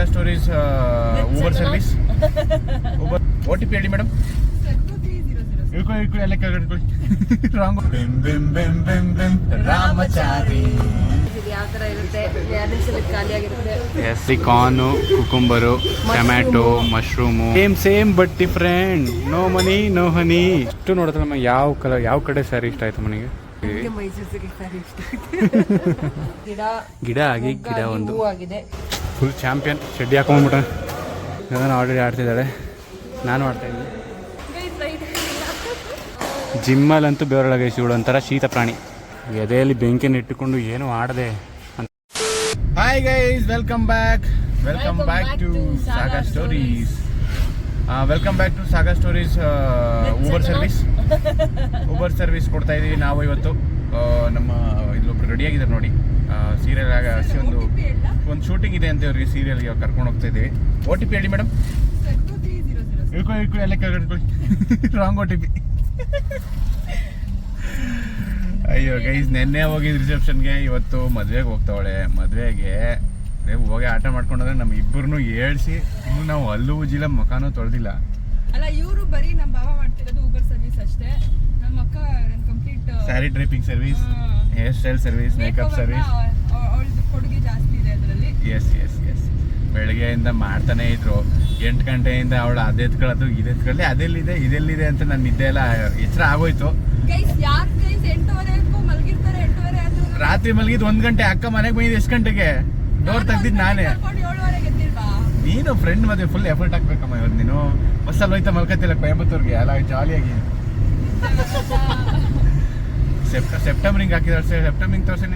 Saga stories Uber service Uber O T P ಹೇಳಿ madam ಇಳ್ಕೊಳ್ಳಿ ಇಳ್ಕೊಳ್ಳಿ ಎಲ್ಲ ಕೆಳಗಡೆ ಇಳ್ಕೊಳ್ಳಿ ರಾಂಗ್ ಬಿಮ್ ಬಿಮ್ ಬಿಮ್ ಬಿಮ್ Bhim Ramachari. Cucumber tomato mushroom. Same same but different no money no honey ಇಷ್ಟು ನೋಡಿದ್ರೆ ನಮಗೆ ಯಾವ ಕಲರ್ ಯಾವ ಕಡೆ ಸ್ಯಾರಿ ಇಷ್ಟ ಆಯ್ತು ಮನೆಗೆ? ಗಿಡ ಗಿಡ ಆಗಿ ಗಿಡ ಒಂದು. ಆಗಿದೆ. ಫುಲ್ ಚಾಂಪಿಯನ್ ಶೆಡ್ಡಿ ಹಾಕೊಂಡ್ಬಿಟ್ಟೆ ನಾನು ಆಲ್ರೆಡಿ ಆಡ್ತಿದ್ದಾಳೆ. ನಾನು ಆಡ್ತಾ ಇದ್ದೀನಿ. ಜಿಮ್ಮಲ್ಲಂತೂ ಬೇರೊಳಗೆ ಇವಳು ಒಂಥರ ಶೀತ ಪ್ರಾಣಿ. ಎದೆಯಲ್ಲಿ ಬೆಂಕಿಯನ್ನು ಇಟ್ಟುಕೊಂಡು ಏನು ಆಡದೆ hi guys welcome back welcome back to Saga stories welcome back to Saga stories Uber service Uber service ಕೊಡ್ತಾ ಇದೀವಿ ನಾವು ಇವತ್ತು. ನಮ್ಮ ಇಲ್ಲೊಬ್ರು ರೆಡಿಯಾಗಿದ್ದಾರೆ ನೋಡಿ. ಸೀರಿಯಲ್ ಆಗ ಒಂದು ಒಂದು ಶೂಟಿಂಗ್ ಇದೆ ಅಂತ ಇವ್ರಿಗೆ ಸೀರಿಯಲ್ಗೆ ಕರ್ಕೊಂಡು ಹೋಗ್ತಾ ಇದ್ದೀವಿ. ಓ ಟಿ ಪಿ ಹೇಳಿ ಮೇಡಮ್ ಇಳ್ಕೊ ಇಳ್ಕೊ ಎಲ್ಲ ಕೇಳ್ಕೊಳ್ಳಿ ರಾಂಗ್ ಓ ಟಿ ಪಿ ಅಯ್ಯೋ ಗೈಸ್ ನೆನ್ನೆ ಹೋಗಿದ್ ರಿಸೆಪ್ಷನ್ಗೆ ಇವತ್ತು ಮದುವೆಗೆ ಹೋಗ್ತಾವಳೆ. ಮದುವೆಗೆ ನೀವು ಹೋಗಿ ಆಟ ಮಾಡ್ಕೊಂಡ್ರೆ ನಮ್ಮ ಇಬ್ಬರನ್ನು ಏಳ್ಸಿ ಇನ್ನು ನಾವು ಅಲ್ಲೂ ಉಜಿಲ್ಲ ಮುಖಾನೂ ತೊಳೆದಿಲ್ಲ. ಅಲ್ಲ ಇವರು ಬರೀ ನಮ್ಮ ಬಾಬಾ ಮಾಡ್ತಿರೋದು ಊಬರ್ ಸರ್ವಿಸ್ ಅಷ್ಟೇ. ನಮ್ಮ ಅಕ್ಕ saree draping service hairstyle service makeup service ಅವಳದು ಕೊಡುಗೆ ಜಾಸ್ತಿ ಇದೆ ಅದರಲ್ಲಿ. ಎಸ್ ಎಸ್ ಎಸ್ ಬೆಳಗ್ಗೆಯಿಂದ ಮಾಡ್ತಾನೆ ಇದ್ರು. ಎಂಟು ಗಂಟೆಯಿಂದ ಅವಳು ಅದೆತ್ಕೊಳ್ಳೋದು ಇದೆತ್ಕೊಳ್ಳಿ ಅದೆಲ್ಲಿದೆ ಇದೆಲ್ಲಿದೆ ಅಂತ ನನ್ನ ನಿದ್ದೆ ಎಲ್ಲ ಎಚ್ಚರ ಆಗೋಯ್ತು. ರಾತ್ರಿ ಮಲಗಿದ್ ಒಂದ್ ಗಂಟೆ ಅಕ್ಕ ಮನೆಗೆ ಬಂದಿದ್ದು ಎಷ್ಟು ಗಂಟೆಗೆ? ಡೋರ್ ತೆಗ್ದಿದ್ ನಾನೇ. ನೀನು ಫ್ರೆಂಡ್ ಮತ್ತೆ ಫುಲ್ ಎಫರ್ಟ್ ಹಾಕ್ಬೇಕಮ್ಮ ಇವತ್ತು ನೀನು. ಬಸ್ಸಲ್ಲಿ ಹೋಯ್ತಾ ಮಲ್ಕತ್ತಿಲ್ಲ ಕೊಯಂಬತ್ತೂರ್ಗೆ. ಅಲ್ಲ ಜಾಲಿಯಾಗಿ ಸೆಪ್ಟ ಸೆಪ್ಟೆಂಬರಿಂಗ್ ಹಾಕಿದಾರೆ ತೋರ್ಸಿ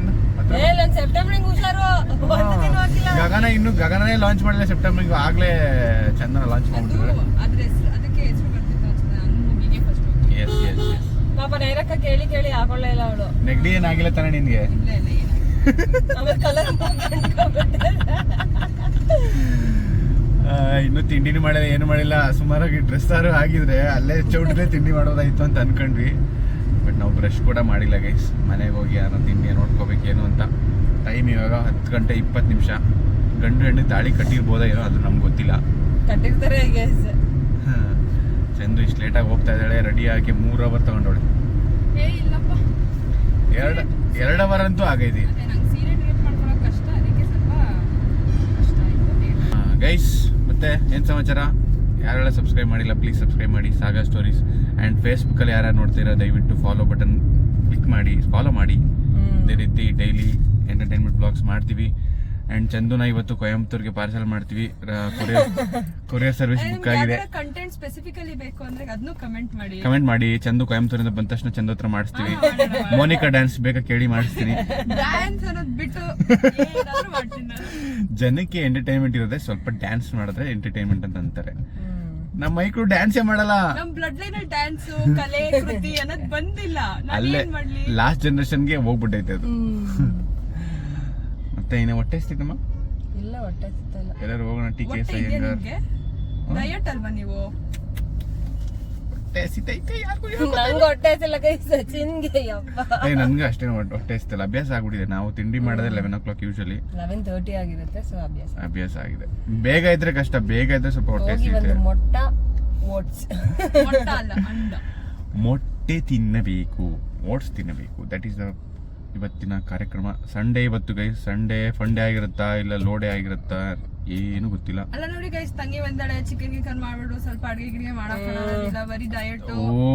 ಸೆಪ್ಟೆಂಬರ್ ಒಂದು ದಿನ ಆಗಿಲ್ಲ ಗಗನ ಇನ್ನು ಗಗನನೇ ಲಾಂಚ್ ಮಾಡಲಿಲ್ಲ ಸೆಪ್ಟೆಂಬರಿಂಗ್ ಆಗ್ಲೇ ಚಂದನ ಲಾಂಚ್ ನೈರಕ್ಕ ಕೇಳಿ ಕೇಳಿ ಹಾಕೊಳ್ಳೇ ಇಲ್ಲ ಅವಳು. ನೆಗಡಿ ಏನಾಗಿಲ್ಲ ತಾನೆ ನಿನ್ಗೆ? ಇನ್ನು ತಿಂಡಿನೂ ಮಾಡಿಲ್ಲ ಏನು ಮಾಡಿಲ್ಲ. ಸುಮಾರಾಗಿ ಡ್ರೆಸ್ ಆರು ಆಗಿದ್ರೆ ಅಲ್ಲೇ ಚೌಟ್ರೆ ತಿಂಡಿ ಮಾಡೋದಾಯ್ತು ಅಂತ ಅನ್ಕೊಂಡ್ವಿ. ಬಟ್ ನಾವು ಬ್ರಷ್ ಕೂಡ ಮಾಡಿಲ್ಲ ಗೈಸ್ ಮನೆಗೆ ಹೋಗಿ ಏನೋ ತಿಂಡಿ ನೋಡ್ಕೋಬೇಕೇನು ಅಂತ. ಟೈಮ್ ಇವಾಗ ಹತ್ತು ಗಂಟೆ ಇಪ್ಪತ್ತು ನಿಮಿಷ. ಗಂಡು ಹೆಣ್ಣು ತಾಳಿ ಕಟ್ಟಿರ್ಬೋದಾ ಏನೋ ಅದು ನಮ್ಗೆ ಗೊತ್ತಿಲ್ಲ. ಕಟ್ಟಿರ್ತಾರೆ ಗೈಸ್ ಹಾ. ಚಂದು ಇಷ್ಟು ಲೇಟಾಗಿ ಹೋಗ್ತಾ ಇದ್ದಾಳೆ ರೆಡಿ ಆಗಿ ಮೂರು ಅವರ್ ಇಲ್ಲಪ್ಪ. ಎರಡು ಎರಡು ಅವರ್ ಅಂತೂ ಆಗೈತಿ. ಗೈಸ್ ಮತ್ತೆ ಏನು ಸಮಾಚಾರ? ಯಾರೆಲ್ಲ ಸಬ್ಸ್ಕ್ರೈಬ್ ಮಾಡಿಲ್ಲ ಪ್ಲೀಸ್ ಸಬ್ಸ್ಕ್ರೈಬ್ ಮಾಡಿ ಸಾಗಾ ಸ್ಟೋರೀಸ್ ಆ್ಯಂಡ್ ಫೇಸ್ಬುಕ್ಕಲ್ಲಿ ಯಾರು ನೋಡ್ತೀರಾ ದಯವಿಟ್ಟು ಫಾಲೋ ಬಟನ್ ಕ್ಲಿಕ್ ಮಾಡಿ ಫಾಲೋ ಮಾಡಿ. ಅದೇ ರೀತಿ ಡೈಲಿ ಎಂಟರ್ಟೈನ್ಮೆಂಟ್ ಬ್ಲಾಗ್ಸ್ ಮಾಡ್ತೀವಿ. ಆ್ಯಂಡ್ ಚಂದುನ ಇವತ್ತು ಕೊಯಂಬತ್ತೂರ್ಗೆ ಪಾರ್ಸಲ್ ಮಾಡ್ತೀವಿ. ಕೊರಿಯರ್ ಕೊರಿಯರ್ ಸರ್ವಿಸ್ ಬುಕ್ ಆಗಿದೆ. ಕಂಟೆಂಟ್ ಸ್ಪೆಸಿಫಿಕಲಿ ಬೇಕು ಅಂದ್ರೆ ಅದನ್ನು ಕಮೆಂಟ್ ಮಾಡಿ. ಕಮೆಂಟ್ ಮಾಡಿ ಚಂದು ಕೊಯಂಬತ್ತೂರಿಂದ ಬಂದ ತಕ್ಷಣ ಚಂದ ಹತ್ರ ಮಾಡಿಸ್ತೀವಿ. ಮೋನಿಕಾ ಡ್ಯಾನ್ಸ್ ಬೇಗ ಕೇಳಿ ಮಾಡಿಸ್ತೀನಿ. ಡ್ಯಾನ್ಸ್ ಅನ್ನೋದು ಬಿಟ್ಟು. ಜನಕ್ಕೆ ಎಂಟರ್ಟೈನ್ಮೆಂಟ್ ಇರೋದೇ ಸ್ವಲ್ಪ ಡ್ಯಾನ್ಸ್ ಮಾಡಿದ್ರೆ ಎಂಟರ್ಟೈನ್ಮೆಂಟ್ ಅಂತ ಅಂತಾರೆ. ನಮ್ಮ ಮೈಕ್ರು ಡ್ಯಾನ್ಸೇ ಮಾಡಲ್ಲ. ನಮ್ ಬ್ಲಡ್ ಲೈನ್ ಅಲ್ಲಿ ಡ್ಯಾನ್ಸ್ ಕಲೆ ಕೃತಿ ಅನ್ನೋದು ಬಂದಿಲ್ಲ. ನಾನು ಅಲ್ಲೇ ಏನ್ ಮಾಡ್ಲಿ? ಲಾಸ್ಟ್ ಜನರೇಷನ್ಗೆ ಹೋಗ್ಬಿಟ್ಟೈತೆ ಅದು. ಮತ್ತೆ ಇನ್ನ ಹೊಟ್ಟೆ ಎಷ್ಟಿತ್ತಮ್ಮ ಇಲ್ಲ ಹೊಟ್ಟೆ ಎಲ್ಲರೂ ಹೋಗೋಣ ಟಿ ಕೆ ಹೊಟ್ಟೆ ಇದೆಯಾ ಅಯ್ಯಂಗಾರ್ ನಿಮ್ಗೆ ಡಯಟ್ ಅಲ್ವಾ ನೀವು? ಹೊಟ್ಟೆ ಹಸಿತೈತೆ ಯಾರಿಗೂ ನಂಗೆ ಹೊಟ್ಟೆ ಹತ್ತಿಲ್ಲ ಕೈ ಸಚಿನ್ಗೆ ಯಪ್ಪ. ಏ ನನ್ಗೆ ಅಷ್ಟೇ ಹೊಟ್ಟೆ ಹೊಟ್ಟೆ ಹಸಿತಲ್ಲ ಅಭ್ಯಾಸ ಆಗ್ಬಿಟ್ಟಿದೆ ನಾವು ತಿಂಡಿ ಮಾಡೋದೇ eleven o'clock usually eleven thirty ಆಗಿರುತ್ತೆ ಸೊ ಅಭ್ಯಾಸ. ಅಭ್ಯಾಸ ಆಗಿದೆ. ಬೇಗ ಇದ್ರೆ ಕಷ್ಟ ಬೇಗ ಇದ್ರೆ ಸ್ವಲ್ಪ ಹೊಟ್ಟೆ ಹೋಗಿ ಹಸಿತೆ ಒಂದು ಮೊಟ್ಟ ಓಟ್ಸ್. ಮೊಟ್ಟ ಅಲ್ಲ ಅಂಡ. ಮೊಟ್ಟೆ ತಿನ್ನಬೇಕು ಓಟ್ಸ್ ತಿನ್ನಬೇಕು. ದಟ್ ಈಸ್ ದ ಇವತ್ತಿನ ಕಾರ್ಯಕ್ರಮ ಸಂಡೇ ಇವತ್ತು ಗೈ ಸಂಡೇ ಫಂಡೇ ಆಗಿರುತ್ತಾ ಇಲ್ಲ ಲೋಡೆ ಆಗಿರುತ್ತಾ ಏನು ಗೊತ್ತಿಲ್ಲ. ಅಲ್ಲ ನೋಡಿ ಗೈಸ್ ತಂಗಿ ಬಂದಾಳೆ ಚಿಕನ್ ಗಿಕನ್ ಮಾಡ್ಬಿಡು ಸ್ವಲ್ಪ ಅಡಿಗೆ ಗಿಡಿಗೆ ಮಾಡಕ್ಕಾಗಲ್ಲ ಬರೀ ಡಯಟ್ ಓ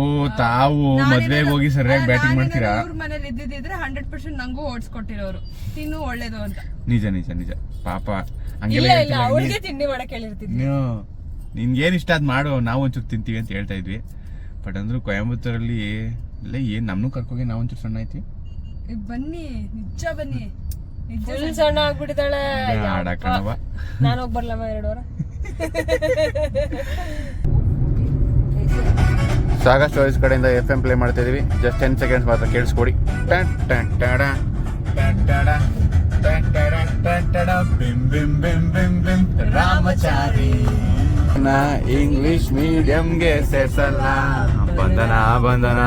ತಾವು ಮದ್ವೆಗೆ ಹೋಗಿ ಸರಿಯಾಗಿ ಬ್ಯಾಟಿಂಗ್ ಮಾಡ್ತೀರಾ? ಇವ್ರ ಮನೇಲಿ ಇದ್ದಿದ್ರೆ ಹಂಡ್ರೆಡ್ ಪರ್ಸೆಂಟ್ ನಂಗೂ ಓಡಿಸ್ಕೊಟ್ಟಿರೋರು ತಿನ್ನು ಒಳ್ಳೇದು ಅಂತ. ನಿಜ ನಿಜ ನಿಜ. ಪಾಪ ಹಂಗೆಲ್ಲ ಇಲ್ಲ ಹೇಳ್ತಿಲ್ಲ. ಅವಳಿಗೆ ತಿಂಡಿ ಮಾಡಕ್ ಹೇಳಿರ್ತಿದ್ವಿ. ನೀವು ನಿನ್ಗೇನ್ ಇಷ್ಟ ಅದ್ ಮಾಡು ನಾವು ಒಂಚೂರು ತಿಂತೀವಿ ಅಂತ ಹೇಳ್ತಾ ಇದ್ವಿ. ಬಟ್ ಅಂದ್ರು ಕೊಯಂಬತ್ತೂರಲ್ಲಿ ಇಲ್ಲ ಏನ್ ನಮ್ನು ಕರ್ಕೋಗಿ ನಾವು ಒಂಚೂರು ಸಣ್ಣ ಐತಿ ಬನ್ನಿ ನಿಜ ಬನ್ನಿ. ನಿಜ ಫುಲ್ ಸಣ್ಣ ಆಗ್ಬಿಟ್ಟಿದ್ದಾಳೆ. ಬೇಡ ಕಣವ್ವ. ನಾನು ಹೋಗಿ ಬರ್ಲಮ್ಮ ಎರಡು ವಾರ. ಸಾಗಾ ಸ್ಟೋರೀಸ್ ಕಡೆಯಿಂದ ಎಫ್ ಎಂ ಪ್ಲೇ ಮಾಡ್ತಾ ಇದೀವಿ ಜಸ್ಟ್ ಟೆನ್ ಸೆಕೆಂಡ್ಸ್ ಮಾತ್ರ ಕೇಳಿಸ್ಕೊಡಿ. ಟನ್ ಟಡ, ಟನ್ ಟಡ, ಟನ್ ಟಡ, ಟನ್ ಟಡ, ಬಿಂ ಬಿಂ ಬಿಂ ಬಿಂ ಬಿಂ ರಾಮಚಾರಿ. ಇಂಗ್ಲಿಷ್ ಮೀಡಿಯಂಗೆ ಸೇರ್ಸಲ್ಲ. ಬಂಧನ ಬಂಧನ.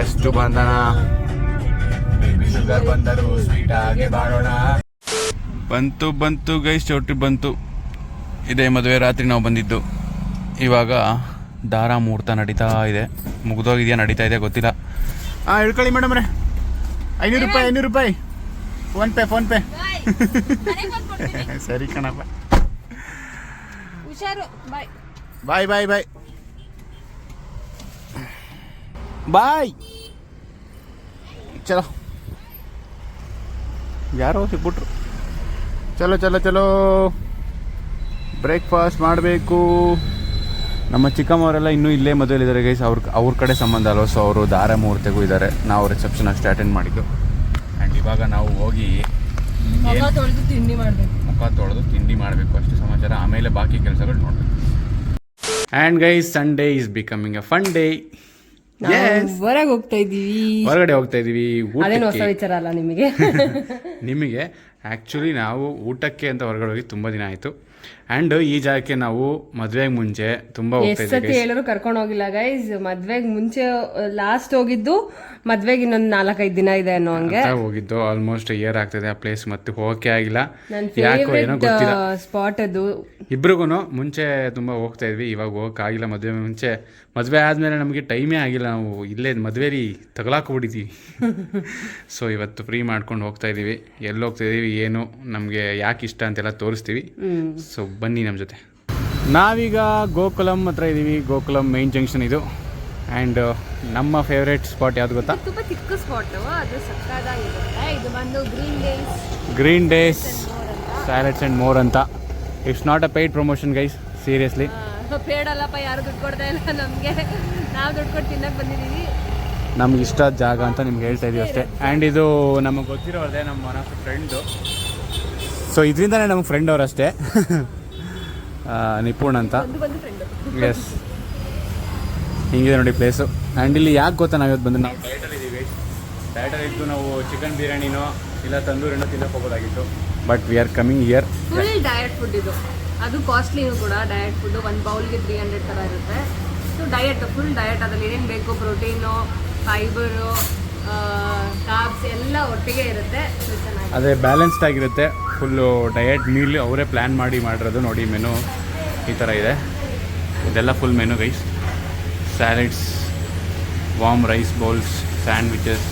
ಎಷ್ಟು ಬಂಧನ. ಶುಗರ್ ಬಂದರು ಸ್ವೀಟ್ ಆಗಿ ಬಾಳೋಣ. ಬಂತು ಬಂತು ಗೈಸ್ ಚೌಟ್ರಿ ಬಂತು. ಇದೇ ಮದುವೆ ರಾತ್ರಿ ನಾವು ಬಂದಿದ್ದು. ಇವಾಗ ದಾರ ಮುಹೂರ್ತ ನಡೀತಾ ಇದೆ. ಮುಗ್ದೋಗಿದೆಯಾ ನಡೀತಾ ಇದೆ ಗೊತ್ತಿಲ್ಲ. ಹಾಂ ಹೇಳ್ಕೊಳ್ಳಿ ಮೇಡಮ್ರೆ ಐನೂರು ರೂಪಾಯಿ ಐನೂರು ರೂಪಾಯಿ. PhonePe PhonePe. ಸರಿ ಕಣಪ್ಪ. ಹುಷಾರು ಬಾಯ್ ಬಾಯ್ ಬಾಯ್ ಬಾಯ್ ಬಾಯ್ ಚಲೋ. ಯಾರೋ ಸಿಕ್ಬಿಟ್ರು. ಚಲೋ ಚಲೋ ಚಲೋ. ಬ್ರೇಕ್ಫಾಸ್ಟ್ ಮಾಡಬೇಕು. ನಮ್ಮ ಚಿಕ್ಕಮ್ಮವರೆಲ್ಲ ಇನ್ನೂ ಇಲ್ಲೇ ಮದುವೆಲಿದ್ದಾರೆ ಗೈಸ್ ಅವ್ರ ಅವ್ರ ಕಡೆ ಸಂಬಂಧ ಅಲ್ವ? ಸೊ ಅವರು ದಾರ ಮುಹೂರ್ತಗೂ ಇದ್ದಾರೆ. ನಾವು ರಿಸೆಪ್ಷನ್ ಅಷ್ಟೇ ಅಟೆಂಡ್ ಮಾಡಿದ್ದು. ಆ್ಯಂಡ್ ಇವಾಗ ನಾವು ಹೋಗಿ ತಿಂಡಿ ಮಾಡಬೇಕು. ಮುಖ ತೊಳೆದು ತಿಂಡಿ ಮಾಡಬೇಕು. ಅಷ್ಟು ಸಮಾಚಾರ. ಆಮೇಲೆ ಬಾಕಿ ಕೆಲಸಗಳು ನೋಡಬೇಕು. And guys Sunday is becoming a fun day ಹೊರಗೆ ಹೋಗ್ತಾ ಇದೀವಿ ಹೊರಗಡೆ ಹೋಗ್ತಾ ಇದೀವಿ ಅದೇನು ಹೊಸ ವಿಚಾರ ಅಲ್ಲ ನಿಮಗೆ? ನಿಮಗೆ ಆ್ಯಕ್ಚುಲಿ ನಾವು ಊಟಕ್ಕೆ ಅಂತ ಹೊರಗಡೆ ಹೋಗಿ ತುಂಬ ದಿನ ಆಯಿತು. ಆ್ಯಂಡ್ ಈ ಜಾಗಕ್ಕೆ ನಾವು ಮದ್ವೆಗೆ ಮುಂಚೆ ತುಂಬಾ ಎಷ್ಟ್ ಸತಿ ಹೇಳೋರು ಕರ್ಕೊಂಡು ಹೋಗಿಲ್ಲ ಗೈಸ್ ಮದ್ವೆಗೆ ಮುಂಚೆ ಲಾಸ್ಟ್ ಹೋಗಿದ್ದು ಮದ್ವೆಗೆ ಇನ್ನೊಂದು ನಾಲ್ಕೈದು ದಿನ ಇದೆ ಅನ್ನೋ ಹಂಗೆ. ಹೋಗಿದ್ದು ಆಲ್ಮೋಸ್ಟ್ ಇಯರ್ ಆಗ್ತದೆ ಆ ಪ್ಲೇಸ್ ಮತ್ತೆ ಹೋಗಕ್ಕೆ ಆಗಿಲ್ಲ. ಯಾಕೋ ಏನೋ ಗೊತ್ತಿಲ್ಲ. ಸ್ಪಾಟ್ ಅದು. ಇಬ್ರಿಗೂ ಮುಂಚೆ ತುಂಬಾ ಹೋಗ್ತಾ ಇದ್ವಿ ಇವಾಗ ಹೋಗಕ್ ಆಗಿಲ್ಲ. ಮದ್ವೆ ಮುಂಚೆ ಮದ್ವೆ ಆದ್ಮೇಲೆ ನಮಗೆ ಟೈಮೇ ಆಗಿಲ್ಲ. ನಾವು ಇಲ್ಲೇ ಮದುವೆಲಿ ತಗಲಾಕೊಬಿಟ್ಟಿದ್ದೀವಿ ಸೊ ಇವತ್ತು ಫ್ರೀ ಮಾಡ್ಕೊಂಡು ಹೋಗ್ತಾ ಇದೀವಿ. ಎಲ್ಲಿ ಹೋಗ್ತಾ ಇದೀವಿ ಏನು ನಮಗೆ ಯಾಕೆ ಇಷ್ಟ ಅಂತೆಲ್ಲ ತೋರಿಸ್ತೀವಿ. ಸೊ ಬನ್ನಿ ನಮ್ಮ ಜೊತೆ. ನಾವೀಗ ಗೋಕುಲಂ ಹತ್ರ ಇದ್ದೀವಿ ಗೋಕುಲಂ ಮೈನ್ ಜಂಕ್ಷನ್ ಇದು. ಆ್ಯಂಡ್ ನಮ್ಮ ಫೇವ್ರೇಟ್ ಸ್ಪಾಟ್ ಯಾವ್ದು ಗೊತ್ತಾ? ತುಂಬಾ ಚಿಕ್ಕ ಸ್ಪಾಟ್ ಅದು ಸಕ್ಕದಾಗಿರುತ್ತೆ ಇದು ಬಂದು green days green days salads and more ಅಂತ. It's not a paid promotion guys seriously ಪೇಡಲ್ಲಪ್ಪ ಯಾರು ದುಡ್ಡು ಕೊಡ್ತಾ ಇಲ್ಲ ನಮಗೆ. ನಾವು ದುಡ್ಡು ಕೊಟ್ಟು ತಿನ್ನಕ್ಕೆ ಬಂದಿದ್ದೀವಿ ನಮ್ಗೆ ಇಷ್ಟ ಜಾಗ ಅಂತ ನಿಮ್ಗೆ ಹೇಳ್ತಾ ಇದೀವಿ ಅಷ್ಟೇ. ಆ್ಯಂಡ್ ಇದು ನಮಗೆ ಗೊತ್ತಿರೋದೇ ನಮ್ಮ ಒನ್ ಆಫ್ ಫ್ರೆಂಡು ಸೊ ಇದರಿಂದನೇ ನಮ್ಮ ಫ್ರೆಂಡ್ ಅವರಷ್ಟೇ ನಿಪುಣ್ ಅಂತ. ಎಸ್ ಹಿಂಗಿದೆ ನೋಡಿ ಪ್ಲೇಸು ಆ್ಯಂಡ್ ಇಲ್ಲಿ ಯಾಕೆ ಗೊತ್ತಾ ನಾವು ಇವತ್ತು ಬಂದು ನಾವು ಡಯಟಲ್ಲಿ ಇದ್ದೀವಿ ಡಯಟಲ್ಲಿ ಇದ್ದು ನಾವು ಚಿಕನ್ ಬಿರಿಯಾನಿನೋ ಇಲ್ಲ ತಂದೂರಿನೋ ತಿನ್ನಕ್ಕೆ ಹೋಗೋದಾಗಿತ್ತು. But we are coming here full diet food ಇದು. ಅದು ಕಾಸ್ಟ್ಲಿನೂ ಕೂಡ ಡಯಟ್ ಫುಡ್ ಒಂದು ಬೌಲ್ಗೆ ತ್ರೀ ಹಂಡ್ರೆಡ್ ಥರ ಇರುತ್ತೆ. ಸೊ ಡಯಟ್ ಫುಲ್ ಡಯಟ್ ಅದರಲ್ಲಿ ಏನೇನು ಬೇಕು? ಪ್ರೋಟೀನು ಫೈಬರು ಕಾರ್ಬ್ಸ್ ಎಲ್ಲ ಒಟ್ಟಿಗೆ ಇರುತ್ತೆ. ಅದೇ ಬ್ಯಾಲೆನ್ಸ್ಡ್ ಆಗಿರುತ್ತೆ. ಫುಲ್ಲು ಡಯಟ್ ಮೀಲ್ ಅವರೇ ಪ್ಲ್ಯಾನ್ ಮಾಡಿ ಮಾಡಿರೋದು ನೋಡಿ ಮೆನು ಈ ಥರ ಇದೆ. ಇದೆಲ್ಲ full menu guys. Salads warm rice bowls sandwiches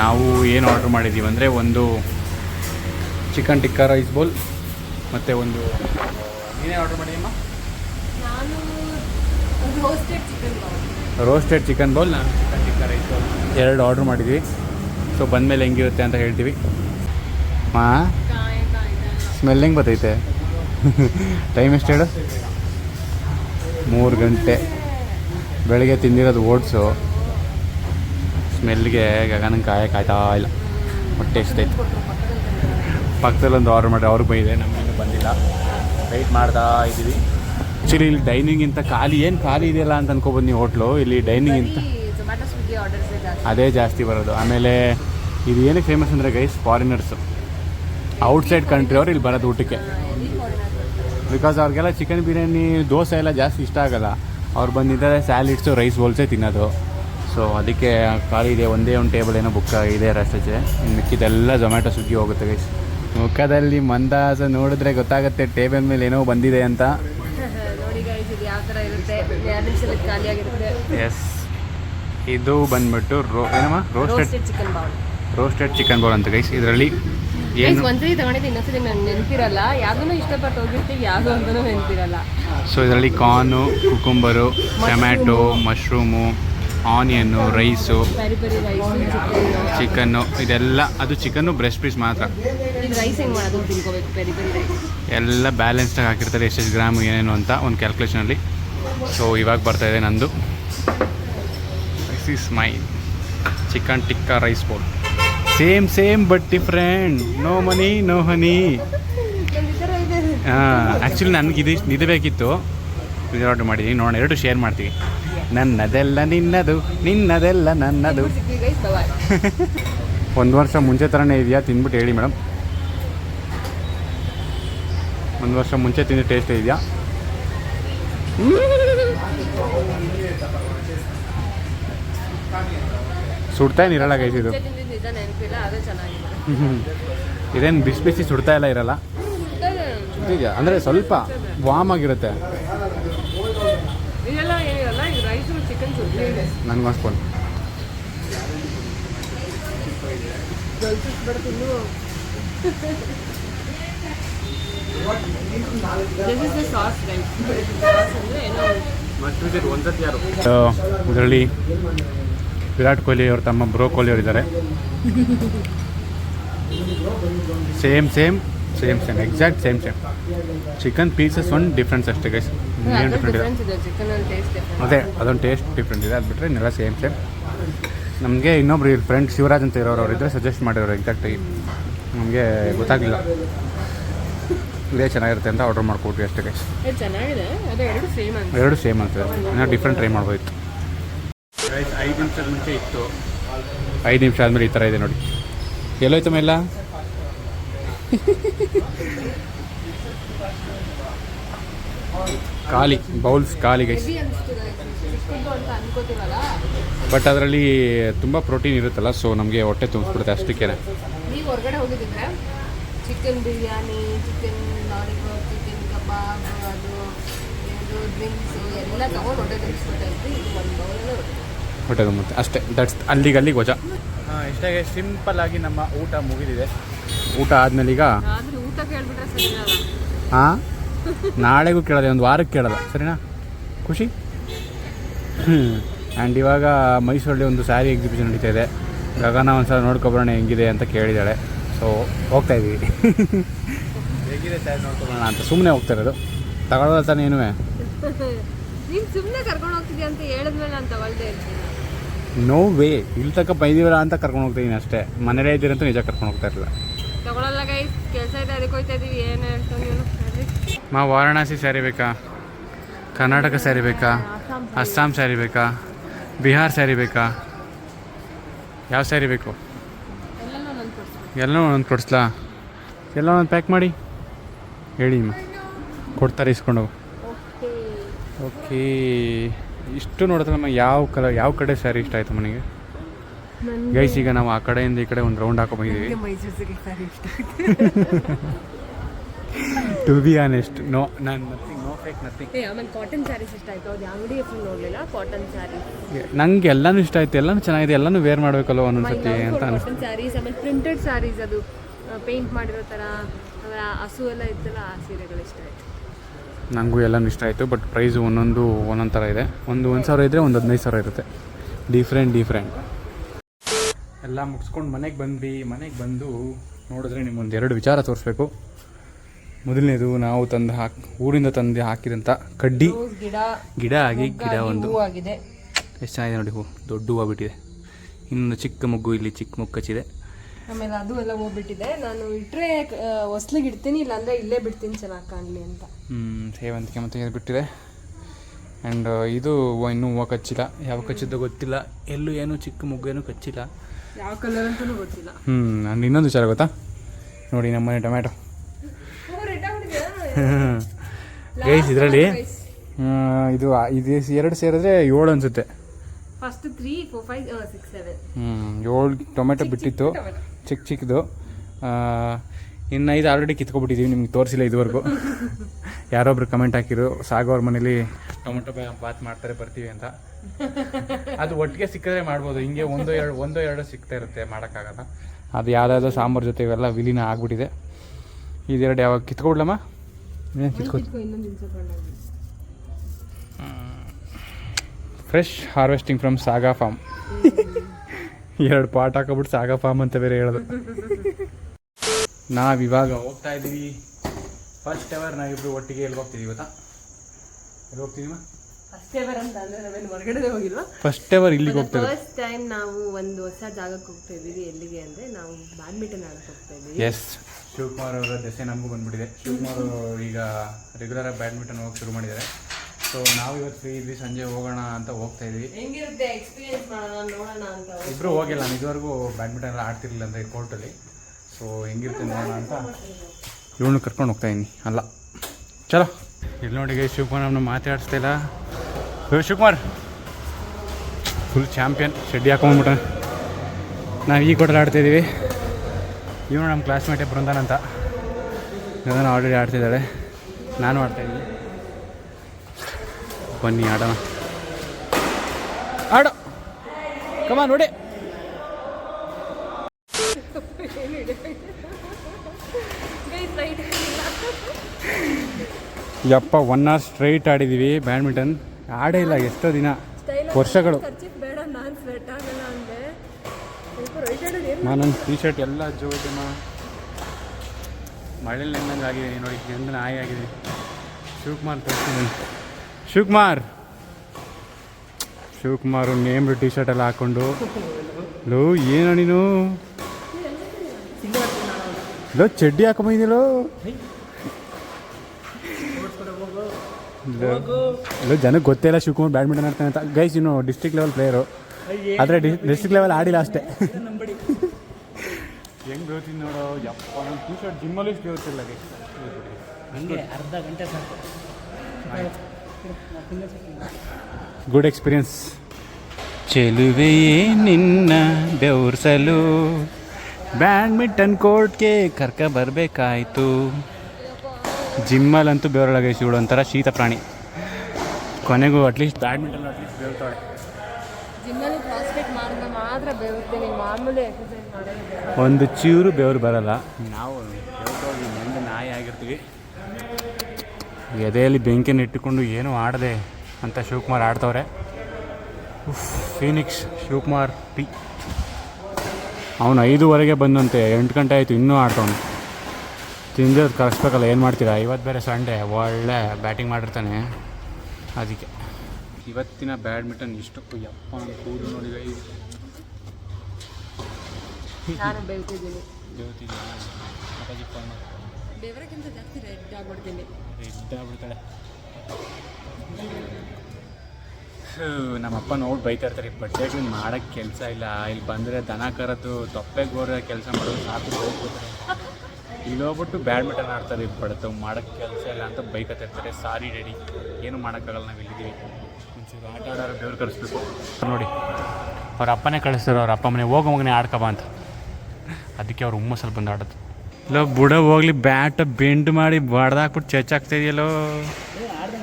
ನಾವು ಏನು ಆರ್ಡ್ರ್ ಮಾಡಿದ್ದೀವಿ ಅಂದರೆ ಒಂದು ಚಿಕನ್ ಟಿಕ್ಕಾ ರೈಸ್ ಬೌಲ್ ಮತ್ತು ಒಂದು ನೀನೇ order bowl roasted chicken bowl ನಾನು ಚಿಕನ್ ಟಿಕ್ಕಾ ರೈಸ್ ಬೌಲ್ ಎರಡು ಆರ್ಡ್ರ್ ಮಾಡಿದ್ವಿ. ಸೊ ಬಂದಮೇಲೆ ಹೆಂಗಿರುತ್ತೆ ಅಂತ ಹೇಳ್ತೀವಿ. ಕಾಯಿ ಸ್ಮೆಲ್ ಹೆಂಗೆ ಬರ್ತೈತೆ. ಟೈಮ್ ಎಷ್ಟು ಹೇಳು? ಮೂರು ಗಂಟೆ. ಬೆಳಗ್ಗೆ ತಿಂದಿರೋದು ಓಟ್ಸು. ಸ್ಮೆಲ್ಗೆ ಗಗನ ಆಯ್ತಾ ಇಲ್ಲ. ಹೊಟ್ಟೆ ಎಷ್ಟೈತೆ ಪಕ್ಕದಲ್ಲೊಂದು ಆರ್ಡ್ರ್ ಮಾಡಿ ಅವ್ರಿಗೆ ಬೈದೆ ನಮಗಿನ್ನೂ ಬಂದಿಲ್ಲ. ವೆಯ್ಟ್ ಮಾಡ್ತಾ ಇದ್ದೀವಿ. ಆ್ಯಕ್ಚುಲಿ ಇಲ್ಲಿ ಡೈನಿಂಗ್ ಇಂತ ಖಾಲಿ ಏನು ಖಾಲಿ ಇದೆಯಲ್ಲ ಅಂತ ಅನ್ಕೊಬಂದು ನೀವು ಹೋಟ್ಲು. ಇಲ್ಲಿ ಡೈನಿಂಗ್ ಜಾಸ್ತಿ ಅದೇ ಜಾಸ್ತಿ ಬರೋದು. ಆಮೇಲೆ ಇದು ಏನಕ್ಕೆ ಫೇಮಸ್ ಅಂದರೆ ಗೈಸ್ ಫಾರಿನರ್ಸು ಔಟ್ಸೈಡ್ ಕಂಟ್ರಿ ಅವ್ರು ಇಲ್ಲಿ ಬರೋದು ಊಟಕ್ಕೆ. ಬಿಕಾಸ್ ಅವ್ರಿಗೆಲ್ಲ ಚಿಕನ್ ಬಿರಿಯಾನಿ ದೋಸೆ ಎಲ್ಲ ಜಾಸ್ತಿ ಇಷ್ಟ ಆಗಲ್ಲ. ಅವ್ರು ಬಂದಿದ್ದಾರೆ ಸ್ಯಾಲಿಡ್ಸು ರೈಸ್ ಬೋಲ್ಸೆ ತಿನ್ನೋದು. ಸೊ ಅದಕ್ಕೆ ಖಾಲಿ ಇದೆ ಒಂದೇ ಒಂದು ಟೇಬಲ್ ಏನೋ ಬುಕ್ ಇದೆ ರಸ್ತೆ ಇನ್ನು ಮಿಕ್ಕಿದೆಲ್ಲ ಝೊಮ್ಯಾಟೊ ಸ್ವಿಗ್ಗಿ ಹೋಗುತ್ತೆ ಗೈಸ್ ಮುಖದಲ್ಲಿ ಮಂದಾಸ ನೋಡಿದ್ರೆ ಗೊತ್ತಾಗುತ್ತೆ ಟೇಬಲ್ ಮೇಲೆ ಏನೋ ಬಂದಿದೆ ಅಂತ. ಎಸ್ ಇದು ಬಂದ್ಬಿಟ್ಟು ರೋ ಏನಮ್ಮ? Roasted roasted chicken bowl roasted chicken bowl ಅಂತ ಗೈಸ್ ಇದರಲ್ಲಿ ಏನು? ಒಂದ್ಸತಿ ತಗೊಂಡಿದ್ದು ಇನ್ನೊಂದ್ಸತಿ ನಂಗೆ ನೆನಪಿರಲ್ಲ. ಯಾವುದನ್ನು ಇಷ್ಟಪಟ್ಟು ಹೋಗಿರ್ತೀವಿ ಯಾವುದು ಅಂತಲೂ ನೆನಪಿರಲ್ಲ. ಸೊ ಇದರಲ್ಲಿ corn cucumber tomato mushroom onion rice peri peri rice chicken chicken ಇದೆಲ್ಲ ಅದು ಚಿಕನ್ನು ಬ್ರೆಸ್ಟ್ ಪೀಸ್ ಮಾತ್ರ. ಈಗ ರೈಸ್ ಹೆಂಗೆ ಮಾಡೋದು ತಿಳ್ಕೊಬೇಕು. ಪೆರಿ ಪೆರಿ ರೈಸ್ ಎಲ್ಲ ಬ್ಯಾಲೆನ್ಸ್ಡಾಗಿ ಹಾಕಿರ್ತಾರೆ ಎಷ್ಟೆಷ್ಟು ಗ್ರಾಮು ಏನೇನು ಅಂತ ಒಂದು ಕ್ಯಾಲ್ಕುಲೇಷನಲ್ಲಿ ಸೊ ಇವಾಗ ಬರ್ತಾ ಇದೆ ನಂದು. This is my chicken tikka rice bowl same same but different no money no honey actually ನನಗೆ ಇದು ಇದು ಬೇಕಿತ್ತು. ಇದು ಆರ್ಡ್ರ್ ಮಾಡಿದ್ದೀನಿ ನೋಡೋಣ, ಎರಡು ಶೇರ್ ಮಾಡ್ತೀವಿ. ನನ್ನದೆಲ್ಲ ನಿನ್ನದು, ನಿನ್ನದೆಲ್ಲ ನನ್ನದು. ಒಂದು ವರ್ಷ ಮುಂಚೆ ಥರನೇ ಇದೆಯಾ? ತಿಂದ್ಬಿಟ್ಟು ಹೇಳಿ ಮೇಡಮ್ ಒಂದು ವರ್ಷ ಮುಂಚೆ ತಿಂದ ಟೇಸ್ಟ್ ಇದೆಯಾ? ಸುಡ್ತಾ ಏನಿರಲ್ಲ ಗೈಸ್ ಇದು? ತಿಂದಿದ್ದು ನಿಜ ನೆನಪಿಲ್ಲ ಅದು ಚೆನ್ನಾಗಿದೆ. ಇದೇನು ಬಿಸಿ ಬಿಸಿ ಸುಡ್ತಾ ಎಲ್ಲ ಇರಲ್ಲ? ಇದೆಯಾ ಅಂದರೆ ಸ್ವಲ್ಪ ವಾಮ್ ಆಗಿರುತ್ತೆ. ಇದೆಲ್ಲ ಏನಿರಲ್ಲ ಇದು. ರೈಸು ಚಿಕನ್ ಸುಡ್ತಾ ಇದರಲ್ಲಿ ವಿರಾಟ್ ಕೊಹ್ಲಿ ಅವರು ತಮ್ಮ ಬ್ರೋ ಕೊಹ್ಲಿ ಅವರು ಇದ್ದಾರೆ. Same same same same exact same same chicken pieces ಒಂದು ಡಿಫ್ರೆನ್ಸ್ ಅಷ್ಟೇ ಗೈಸ್ ಏನು ಡಿಫ್ರೆಂಟ್ ಇದೆ ಅದೇ ಅದೊಂದು ಟೇಸ್ಟ್ ಡಿಫ್ರೆಂಟ್ ಇದೆ. ಅದು ಬಿಟ್ಟರೆ ಇನ್ನೆಲ್ಲ ಸೇಮ್ ಸೇಮ್ ನಮಗೆ ಇನ್ನೊಬ್ರು ಇವ್ರ ಫ್ರೆಂಡ್ ಶಿವರಾಜ್ ಅಂತ ಇರೋರು ಅವ್ರು ಇದ್ದರೆ ಸಜೆಸ್ಟ್ ಮಾಡಿರೋರು ಎಕ್ಸಾಕ್ಟಾಗಿ ನಮಗೆ ಗೊತ್ತಾಗಲಿಲ್ಲ. ಇದೇ ಚೆನ್ನಾಗಿರುತ್ತೆ ಅಂತ ಆರ್ಡರ್ ಮಾಡ್ಕೊಟ್ವಿ ಅಷ್ಟೇ ಗೈಸ್ ಇದು ಚೆನ್ನಾಗಿದೆ. ಅದು ಎರಡು ಸೇಮ್ ಅಂತ ಎರಡು ಸೇಮ್ ಅಂತ ಇನ್ನೂ ಡಿಫ್ರೆಂಟ್ ಟ್ರೈ ಮಾಡ್ಬೋದಿತ್ತು. ಐದು ನಿಮಿಷದ ಮುಂಚೆ ಇತ್ತು. ಐದು ನಿಮಿಷ ಆದಮೇಲೆ ಈ ಥರ ಇದೆ ನೋಡಿ. ಎಲ್ಲೋಯ್ತು ಮೇಲ? ಖಾಲಿ ಬೌಲ್ಸ್ ಖಾಲಿ ಗೈಸ್ ಬಟ್ ಅದರಲ್ಲಿ ತುಂಬ ಪ್ರೋಟೀನ್ ಇರುತ್ತಲ್ಲ ಸೊ ನಮಗೆ ಹೊಟ್ಟೆ ತುಂಬಿಸ್ಬಿಡುತ್ತೆ ಅಷ್ಟಕ್ಕೆ ನೀವು ಹೊರಗಡೆ ಹೋಗಿದ್ದಿದ್ರೆ chicken biryani chicken lollipop chicken kebab ಅದು ಡ್ರಿಂಕ್ಸ್ ಡ್ರಿಂಕ್ಸು ಎಲ್ಲ ತಗೊಂಡು ಹೊಟ್ಟೆ ಇದ್ವಿ ಇದು ಒಂದು ಬೌಲಲ್ಲೇ ಹೊಟ್ಟೆ ತುಂಬುತ್ತೆ ಅಷ್ಟೇ ದಟ್ಸ್ ಅಲ್ಲಿಗೆ ಅಲ್ಲಿಗೆ ವಜಾ ಇಷ್ಟಾಗೆ ಸಿಂಪಲ್ ಆಗಿ ನಮ್ಮ ಊಟ ಮುಗಿದಿದೆ. ಊಟ ಆದ್ಮೇಲೆ ಈಗ ಹಾಂ? ನಾಳೆಗೂ ಕೇಳದೆ ಒಂದು ವಾರಕ್ಕೆ ಕೇಳಲ್ಲ ಸರಿನಾ? ಖುಷಿ? ಹ್ಞೂ ಆ್ಯಂಡ್ ಇವಾಗ ಮೈಸೂರಲ್ಲಿ ಒಂದು ಸ್ಯಾರಿ ಎಕ್ಸಿಬಿಷನ್ ನಡೀತಾ ಇದೆ. ಗಗನ ಒಂದು ಸಲ ನೋಡ್ಕೊಬರೋಣ ಹೆಂಗಿದೆ ಅಂತ ಕೇಳಿದ್ದಾಳೆ ಸೊ ಹೋಗ್ತಾ ಇದ್ದೀವಿ ಹೇಗಿದೆ ಸ್ಯಾರಿ ನೋಡ್ಕೊಬರೋಣ ಅಂತ? ಸುಮ್ಮನೆ ಹೋಗ್ತಾ ಇರೋದು. ತಗೊಳ್ಳೋಲ್ಲ ತಾನೇನು ನೀನು ಸುಮ್ಮನೆ ಕರ್ಕೊಂಡು ಹೋಗ್ತಿದ್ಯಾ ಅಂತ ಹೇಳಿದ್ಮೇಲೆ ನಾನು ತಗೊಳ್ದೇ ಇರ್ತೀನಿ. ನೋ ವೇ ಇಲ್ಲಿ ತನಕ ಬೈದಿವಲ್ಲ ಅಂತ ಕರ್ಕೊಂಡು ಹೋಗ್ತಾ ಅಷ್ಟೇ. ಮನೇಲೇ ಇದ್ದೀರಂತೂ ನಿಜ ಕರ್ಕೊಂಡು ಹೋಗ್ತಾ ಇರಲಿಲ್ಲ. ತಗೊಳಲ್ಲ ಗೈ ಕೆಲಸ ಇದೆ ಅದಕ್ಕೆ ಹೋಗ್ತಾ ಇದೀವಿ. ಏನು ಹೇಳ್ತಾನೆ ನೀನು ಹೇಳ್ರಿ. ಮಾ ವಾರಣಾಸಿ ಸ್ಯಾರಿ ಬೇಕಾ? ಕರ್ನಾಟಕ ಸ್ಯಾರಿ ಬೇಕಾ? ಅಸ್ಸಾಂ ಸ್ಯಾರಿ ಬೇಕಾ? ಬಿಹಾರ್ ಸ್ಯಾರಿ ಬೇಕಾ? ಯಾವ ಸ್ಯಾರಿ ಬೇಕು? ಎಲ್ಲ ಒಂದೊಂದು ಕೊಡಿಸ್ಲಾ? ಎಲ್ಲ ಒಂದೊಂದು ಪ್ಯಾಕ್ ಮಾಡಿ. ಹೇಳಿ. ಕೊಡ್ತಾರೆ ಇಸ್ಕೊಂಡು ಓಕೆ ಇಷ್ಟು ನೋಡಿದ್ರೆ ನಮಗೆ ಯಾವ ಕಲರ್ ಯಾವ ಕಡೆ ಸ್ಯಾರಿ ಇಷ್ಟ ಆಯಿತು ಮನೆಗೆ? ಗೈಸ್ ಈಗ ನಾವು ಆ ಕಡೆಯಿಂದ ಈ ಕಡೆ ಒಂದು ರೌಂಡ್ ಹಾಕೋ ಬಂದಿದ್ದೀವಿ ಟು ಬಿ ಆನೆಸ್ಟ್ ನೋ ನಾನು ನಥಿಂಗ್ ನೋ ಫೇಕ್ ನಥಿಂಗ್ ಏ ಆಮೇಲೆ ಕಾಟನ್ ಸ್ಯಾರೀಸ್ ಇಷ್ಟ ಆಯ್ತು. ಅದು ಅಂಗಡಿ ಹೆಸರು ನೋಡಲಿಲ್ಲ? ಕಾಟನ್ ಸ್ಯಾರೀಸ್ ನಂಗೆ ಎಲ್ಲನೂ ಇಷ್ಟ ಆಯ್ತು. ಎಲ್ಲಾನು ಚೆನ್ನಾಗಿದೆ. ಎಲ್ಲನೂ ವೇರ್ ಮಾಡಬೇಕಲ್ವ ಒಂದೊಂದು ಸತಿ ಅಂತ ಕಾಟನ್ ಸ್ಯಾರೀಸ್ ಆಮೇಲೆ ಪ್ರಿಂಟೆಡ್ ಸ್ಯಾರೀಸ್ ಅದು ಪೇಂಟ್ ಮಾಡಿರೋ ಥರ ಹಸು ಎಲ್ಲ ಇತ್ತಲ್ಲ ಆ ಸೀರೆಗಳು ಇಷ್ಟ ಆಯ್ತು. ನನಗೂ ಎಲ್ಲ ಇಷ್ಟ ಆಯಿತು ಬಟ್ ಪ್ರೈಸು ಒಂದೊಂದು ಒಂದೊಂದು ಥರ ಇದೆ. ಒಂದು ಒಂದು ಸಾವಿರ ಇದ್ದರೆ ಒಂದು ಹದಿನೈದು ಸಾವಿರ ಇರುತ್ತೆ. ಡಿಫ್ರೆಂಟ್ ಡಿಫ್ರೆಂಟ್ ಎಲ್ಲ ಮುಗಿಸ್ಕೊಂಡು ಮನೆಗೆ ಬಂದ್ವಿ. ಮನೆಗೆ ಬಂದು ನೋಡಿದ್ರೆ ನಿಮ್ಮೊಂದು ಎರಡು ವಿಚಾರ ತೋರಿಸ್ಬೇಕು. ಮೊದಲನೇದು ನಾವು ತಂದು ಹಾಕಿ ಊರಿಂದ ತಂದು ಹಾಕಿದಂಥ ಕಡ್ಡಿ. ಗಿಡ ಗಿಡ ಆಗಿ ಗಿಡ ಒಂದು. ಎಷ್ಟು ಚೆನ್ನಾಗಿದೆ ನೋಡಿ ಹೂ ದೊಡ್ಡ ಹೂವು ಬಿಟ್ಟಿದೆ ಇನ್ನೊಂದು ಚಿಕ್ಕ ಮಗ್ಗು ಇಲ್ಲಿ ಚಿಕ್ಕ ಮಗ್ಗು ಕಚ್ಚಿದೆ ಆಮೇಲೆ ಅದು ಎಲ್ಲ ಹೋಗ್ಬಿಟ್ಟಿದೆ. ನಾನು ಇಟ್ಟರೆ ಹೊಸ್ಲಿಗೆ ಇಡ್ತೀನಿ ಇಲ್ಲಾಂದ್ರೆ ಇಲ್ಲೇ ಬಿಡ್ತೀನಿ ಚೆನ್ನಾಗಿ ಕಾಣಲಿ ಅಂತ. ಹ್ಮ್, ಸೇವಂತಿಗೆ ಮತ್ತು ಇದು ಬಿಟ್ಟಿದೆ. ಆ್ಯಂಡ್ ಇದು ಇನ್ನೂ ಹೂವು ಕಚ್ಚಿಲ್ಲ. ಯಾವ ಕಚ್ಚಿದ್ದು ಗೊತ್ತಿಲ್ಲ. ಎಲ್ಲೂ ಏನು ಚಿಕ್ಕ ಮುಗ್ಗೇನು ಕಚ್ಚಿಲ್ಲ. ಯಾವ ಕಲರ್ ಅಂತಲೂ ಗೊತ್ತಿಲ್ಲ. ಹ್ಞೂ ಅಂಡ್ ಇನ್ನೊಂದು ವಿಚಾರ ಗೊತ್ತಾ? ನೋಡಿ ನಮ್ಮನೆ ಟೊಮ್ಯಾಟೊ. ಗೈಸ್ ಇದರಲ್ಲಿ ಇದು ಇದು ಎರಡು ಸೇರಿದ್ರೆ ಏಳು ಅನಿಸುತ್ತೆ. First three four five six seven ಹ್ಞೂ ಏಳು ಟೊಮೆಟೊ ಬಿಟ್ಟಿತ್ತು. ಚಿಕ್ಕ ಚಿಕ್ಕದು ಇನ್ನು ಐದು ಆಲ್ರೆಡಿ ಕಿತ್ಕೊಬಿಟ್ಟಿದ್ದೀವಿ ನಿಮ್ಗೆ ತೋರಿಸಿಲ್ಲ ಇದುವರೆಗೂ. ಯಾರೊಬ್ರು ಕಮೆಂಟ್ ಹಾಕಿರು ಸಾಗೋರ್ ಮನೇಲಿ ಟೊಮೆಟೊ ಬಾತ್ ಮಾಡ್ತಾರೆ ಬರ್ತೀವಿ ಅಂತ. ಅದು ಒಟ್ಟಿಗೆ ಸಿಕ್ಕಿದ್ರೆ ಮಾಡ್ಬೋದು. ಹಿಂಗೆ ಒಂದೋ ಎರಡು ಒಂದೋ ಎರಡು ಸಿಗ್ತಾ ಇರುತ್ತೆ ಮಾಡೋಕ್ಕಾಗಲ್ಲ. ಅದು ಯಾವುದಾದ್ರು ಸಾಂಬಾರು ಜೊತೆ ಇವೆಲ್ಲ ವಿಲೀನ ಆಗಿಬಿಟ್ಟಿದೆ. ಇದೆರಡು ಯಾವಾಗ ಕಿತ್ಕೊಡ್ಲಮ್ಮ ಏನು ಕಿತ್ಕೊ fresh harvesting from Saga farm ಎರಡು ಪಾಟ್ ಹಾಕೊಬಿಟ್ಟು ಸಾಗಪ್ಪ ಫಾರ್ಮ್ ಅಂತ ಬೇರೆ ಹೇಳೋದು. ನಾವಿವಾಗ ಹೋಗ್ತಾ ಇದ್ದೀವಿ. ಫಸ್ಟ್ ಎವರ್ ನಾವಿಬ್ರು ಒಟ್ಟಿಗೆ ಎಲ್ಲಿ ಹೋಗ್ತಿದ್ದೀವಿ ಗೊತ್ತಾ? ಎಲ್ಲಿ ಹೋಗ್ತಿದ್ದೀವಿ ಫಸ್ಟ್ ಎವರ್ ಇಲ್ಲಿಗೆ ಹೋಗ್ತಾ ಫಸ್ಟ್ ಟೈಮ್ ನಾವು ಒಂದು ಹೊಸ ಜಾಗಕ್ಕೆ ಹೋಗ್ತಾ ಇದ್ದೀವಿ. ಎಲ್ಲಿಗೆ ಅಂದ್ರೆ ನಾವು ಬ್ಯಾಡ್ಮಿಂಟನ್ ಆಡಕ್ಕೆ ಹೋಗ್ತಾ ಇದ್ದೀವಿ. ಎಸ್ ಶಿವಕುಮಾರ್ ಅವರ ದೆಸೆ ನಮಗೂ ಬಂದ್ಬಿಟ್ಟಿದೆ. ಶಿವಕುಮಾರ್ ಅವರು ಈಗ ರೆಗ್ಯುಲರಾಗಿ ಬ್ಯಾಡ್ಮಿಂಟನ್ ಹೋಗಿ ಶುರು ಮಾಡಿದ್ದಾರೆ. ಸೊ ನಾವು ಇವತ್ತು ಫ್ರೀ ಇದ್ವಿ ಸಂಜೆ ಹೋಗೋಣ ಅಂತ ಹೋಗ್ತಾ ಇದ್ವಿ. ಹೆಂಗಿರುತ್ತೆ ಎಕ್ಸ್ಪೀರಿಯನ್ಸ್ ಮಾಡೋಣ ನೋಡೋಣ ಅಂತ ಇಬ್ಬರು ಹೋಗಿಲ್ಲ ನಾನು ಇದುವರೆಗೂ ಬ್ಯಾಡ್ಮಿಂಟನ್ ಎಲ್ಲ ಆಡ್ತಿರ್ಲಿಲ್ಲ ಅಂದರೆ ಕೋರ್ಟಲ್ಲಿ ಸೊ ಹೆಂಗಿರುತ್ತೆ ನೋಡೋಣ ಅಂತ. ಇವಳನ್ನು ಕರ್ಕೊಂಡು ಹೋಗ್ತಾ ಇದ್ದೀನಿ ಅಲ್ಲ. ಚಲೋ. ಇಲ್ಲಿ ನೋಡಿ ಗೈ ಶಿವಕುಮಾರ್ ಅವನು ಮಾತಾಡಿಸ್ತಾ ಇಲ್ಲ. ಏ ಶಿವಕುಮಾರ್. ಫುಲ್ ಚಾಂಪಿಯನ್ ಶೆಡ್ಡಿ ಹಾಕೊಂಡ್ಬಿಟ್ಟ ನಾವು ಈ ಕೊಟ್ಟಲ್ಲಿ ಆಡ್ತಾಯಿದ್ದೀವಿ ಇವನು ನಮ್ಮ ಕ್ಲಾಸ್ಮೇಟೇ ಬೃಂದನ್ ಅಂತ ಇದನ್ನು ಆಲ್ರೆಡಿ ಆಡ್ತಿದ್ದಾಳೆ. ನಾನು ಆಡ್ತಾಯಿದ್ದೀನಿ ಬನ್ನಿ ಆಡೋಣ. ಆಡು. ಕಮಾ ನೋಡಿ ಯಪ್ಪ ಒನ್ ಅವರ್ ಸ್ಟ್ರೈಟ್ ಆಡಿದ್ದೀವಿ ಬ್ಯಾಡ್ಮಿಂಟನ್. ಆಡೇ ಇಲ್ಲ ಎಷ್ಟೋ ದಿನ. ವರ್ಷಗಳು. ನಾನೊಂದು ಟೀ ಶರ್ಟ್ ಎಲ್ಲ ಜೋಜನ ಮಳೇಲಿ ನೆಂದಂಗೆ ಆಗಿದೆ ನೋಡಿ ಎಂದ ನಾಯಿ ಆಗಿದ್ದೀನಿ. ಶಿವಕುಮಾರ್ ತೋರಿಸ್ತೀನಿ Shivakumar. Shivakumar named T shirt ಎಲ್ಲ ಹಾಕ್ಕೊಂಡು ಲೋ ಏನೋ ನೀನು ಲೋ ಚಡ್ಡಿ ಹಾಕೊಂಬಂದಿಲ್ಲೋ ಲೋ. ಜನಕ್ಕೆ ಗೊತ್ತೇ ಇಲ್ಲ ಶಿವಕುಮಾರ್ ಬ್ಯಾಡ್ಮಿಂಟನ್ ಆಡ್ತಾನೆ ಅಂತ. ಗೈಸ್ ಇನ್ನು ಡಿಸ್ಟ್ರಿಕ್ಟ್ ಲೆವೆಲ್ ಪ್ಲೇಯರು ಆದರೆ ಡಿಸ್ಟ್ರಿಕ್ಟ್ ಲೆವೆಲ್ ಆಡಿಲ್ಲ ಅಷ್ಟೇ. ಹೆಂಗ್ ಬೀಳ್ತೀನಿ ನೋಡೋ ಯಪ್ಪ ನನ್ನ ಟೀ ಶರ್ಟ್ ಜಿಮ್ಮಲ್ಲಿ ಬೀಳ್ತಿಲ್ಲ ಹಂಗೆ ಅರ್ಧ ಗಂಟೆ ಸಾಕು. ಗುಡ್ ಎಕ್ಸ್ಪೀರಿಯನ್ಸ್ ಚೆಲುವೆಯೇ ನಿನ್ನ ಬೆವರ್ಸಲು. ಬ್ಯಾಡ್ಮಿಂಟನ್ ಕೋರ್ಟ್ಗೆ ಕರ್ಕ ಬರಬೇಕಾಯ್ತು. ಜಿಮ್ಮಲ್ಲಂತೂ ಬೆವರೊಳಗೆ ಇವಳು ಒಂಥರ ಶೀತ ಪ್ರಾಣಿ. ಕೊನೆಗೂ ಅಟ್ಲೀಸ್ಟ್ ಬ್ಯಾಡ್ಮಿಂಟನ್ ಅಟ್ಲೀಸ್ಟ್ ಬೆವರ್ತಾಳೆ. ಒಂದು ಚೂರು ಬೆವರು ಬರಲ್ಲ. ನಾವು ನಾಯಿ ಆಗಿರ್ತೀವಿ. ಎದೆಯಲ್ಲಿ ಬೆಂಕಿಯನ್ನು ಇಟ್ಟುಕೊಂಡು ಏನೂ ಆಡದೆ ಅಂತ ಶಿವಕುಮಾರ್ ಆಡ್ತವ್ರೆ. ಫೀನಿಕ್ಸ್ ಶಿವಕುಮಾರ್ ಟಿ ಅವನು ಐದುವರೆಗೆ ಬಂದಂತೆ ಎಂಟು ಗಂಟೆ ಆಯಿತು ಇನ್ನೂ ಆಡ್ತವನು. ತಿಂದಿರೋದು ಕಳಿಸ್ಬೇಕಲ್ಲ ಏನು ಮಾಡ್ತೀರಾ? ಇವತ್ತು ಬೇರೆ ಸಂಡೇ ಒಳ್ಳೆ ಬ್ಯಾಟಿಂಗ್ ಮಾಡಿರ್ತಾನೆ ಅದಕ್ಕೆ. ಇವತ್ತಿನ ಬ್ಯಾಡ್ಮಿಂಟನ್ ಇಷ್ಟು. ಯಪ್ಪ ಕೂದಲು ನೋಡಿ. ಆಗ್ಬಿಡ್ತಾಳೆ ನಮ್ಮಪ್ಪ ನೋಡಿ ಬೈತಾ ಇರ್ತಾರೆ ಬಡ್ಡೆಗಳು ಮಾಡೋಕ್ಕೆ ಕೆಲಸ ಇಲ್ಲ. ಇಲ್ಲಿ ಬಂದರೆ ದನ ಕರದ್ದು ಹೋದ್ರೆ ಕೆಲಸ ಮಾಡೋದು ಸಾಕು ಬೈಕೋತಾರೆ ಇಲ್ಲಿ ಹೋಗ್ಬಿಟ್ಟು ಬ್ಯಾಡ್ಮಿಂಟನ್ ಆಡ್ತಾರೆ ಬಡತವು ಮಾಡೋಕ್ಕೆ ಕೆಲಸ ಇಲ್ಲ ಅಂತ ಬೈಕತ್ತಿರ್ತಾರೆ. ಸಾರಿ ರೆಡಿ ಏನು ಮಾಡೋಕ್ಕಾಗಲ್ಲ, ನಾವು ಇಲ್ಲಿದ್ದೀವಿ. ಒಂಚೂರು ಆಟ ಆಡೋರು ದೇವ್ರು ಕಳಿಸ್ಬೇಕು ನೋಡಿ, ಅವ್ರ ಅಪ್ಪನೇ ಕಳಿಸ್ತಾರೆ, ಅವ್ರ ಅಪ್ಪ ಮನೆ ಹೋಗೋ ಮಗನೇ ಆಡ್ಕೊಬಾ ಅಂತ. ಅದಕ್ಕೆ ಅವ್ರು ಹುಮ್ಮಸ್ಸಲ್ಲಿ ಬಂದು ಆಡೋದು. ಇಲ್ಲ ಬುಡ ಹೋಗ್ಲಿ, ಬ್ಯಾಟ್ ಬೆಂಡ್ ಮಾಡಿ ಬಡ್ದಾಕ್ಬಿಟ್ಟು ಇದೆಯಲ್ಲೋ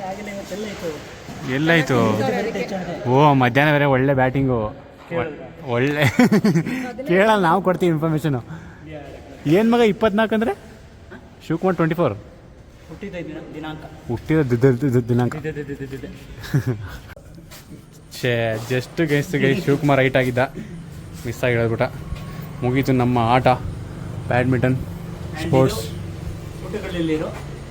ಆಗಿಲ್ಲ ಇವತ್ತೆಲ್ಲ ಇತ್ತು ಎಲ್ಲಾಯ್ತು? ಓ, ಮಧ್ಯಾಹ್ನ ಬೇರೆ ಒಳ್ಳೆ ಬ್ಯಾಟಿಂಗು. ಒಳ್ಳೆ ಕೇಳಲ್ಲ, ನಾವು ಕೊಡ್ತೀವಿ ಇನ್ಫಾರ್ಮೇಷನು ಏನು ಮಗ, ಇಪ್ಪತ್ನಾಲ್ಕು ಅಂದರೆ? ಶಿವಕುಮಾರ್ ಟ್ವೆಂಟಿ ಫೋರ್ ಹುಟ್ಟಿದ ದಿನ ದಿನಾಂಕ. ಛೇ just guest guy Shivakumar height ಆಗಿದ್ದ. ಮಿಸ್ ಆಗಿ ಹೇಳ್ಬಿಟ್ಟ. ಮುಗೀತು ನಮ್ಮ ಆಟ. ಬ್ಯಾಡ್ಮಿಂಟನ್ ಸ್ಪೋರ್ಟ್ಸ್ ಏನ್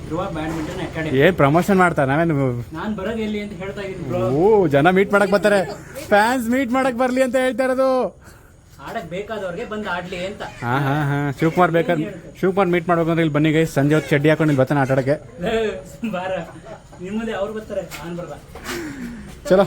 ಧ್ರುವ ಬ್ಯಾಡ್ಮಿಂಟನ್ ಅಕಾಡೆಮಿ. ಏನು ಪ್ರಮೋಷನ್ ಮಾಡ್ತಾರೆ ನಾವೇನು ನಾನು ಬರೋದು ಎಲ್ಲಿ ಅಂತ ಹೇಳ್ತಾ ಇದ್ದೀನಿ ಬ್ರೋ ಓ ಜನ ಮೀಟ್ ಮಾಡಕ್ ಬರ್ತಾರೆ. ಫ್ಯಾನ್ಸ್ ಮೀಟ್ ಮಾಡಕ್ ಬರ್ಲಿ ಅಂತ ಹೇಳ್ತಾ ಇರೋದು. ಆಡಕ್ ಬೇಕಾದವ್ರಿಗೆ ಬಂದು ಆಡ್ಲಿ ಅಂತ. ಹಾ ಹಾ ಹಾ. ಶಿವಕುಮಾರ್ ಬೇಕಾದ್ರೆ ಶಿವಕುಮಾರ್ ಮೀಟ್ ಮಾಡ್ಬೇಕು ಅಂದ್ರೆ ಇಲ್ಲಿ ಬನ್ನಿ ಗೈಸ್ ಸಂಜೆ ಹೊತ್ತು ಚಡ್ಡಿ ಹಾಕೊಂಡು ಇಲ್ಲಿ ಬರ್ತಾನೆ ಆಟ ಆಡಕ್ಕೆ. ಬಾರ. ನಿಮ್ಮದೇ ಅವ್ರು ಬರ್ತಾರೆ. ನಾನು ಬರ್ಬಾ ಚಲೋ.